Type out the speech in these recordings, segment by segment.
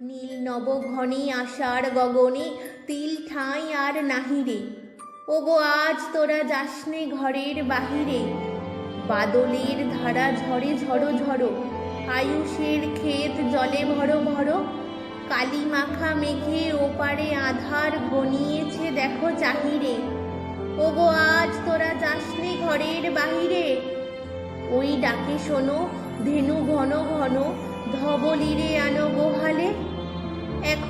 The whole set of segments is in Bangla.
নীল নব নবঘনে আষাঢ় গগনে, তিল ঠাঁই আর নাহিরে ওগো, আজ তোরা যাসনে ঘরের বাহিরে। বাদলের ধারা ঝরে ঝড়ো ঝড়ো আয়ুষের ক্ষেত জলে ভরো ভরো। কালী মাখা মেঘে ওপারে আধার ঘনিয়েছে দেখো চাহিরে। ওগো, আজ তোরা যাসনে ঘরের বাহিরে। ওই ডাকে শোনো, ধেনু ঘন ঘন, ধবলিরে আনো গোহালে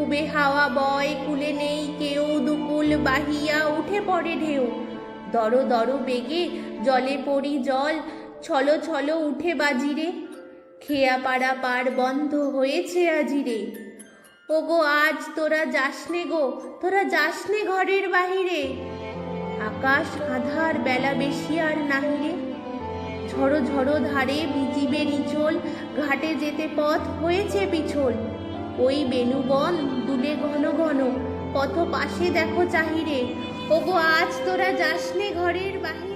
উবে হাওয়া বয়, কুলে নেই কেউ, দুকুল বাহিয়া উঠে পড়ে ঢেউ। দর দর বেগে জলে পড়ি জল, ছলো ছলো উঠে বাজিরে। খেয়া পাড়া পার বন্ধ হয়েছে আজিরে। ওগো, আজ তোরা যাসনে গো, তোরা যাসনে ঘরের বাহিরে। আকাশ আধার বেলা বেশি আর নাহিরে। ঝড়ো ঝড়ো ধারে ভিজিবে নিচল, ঘাটে যেতে পথ হয়েছে পিছল। ওই বেনুবন দুলে ঘন ঘন পথ পাশে দেখো চাহিরে। ওগো, আজ তোরা যাসনে ঘরের বাহিরে।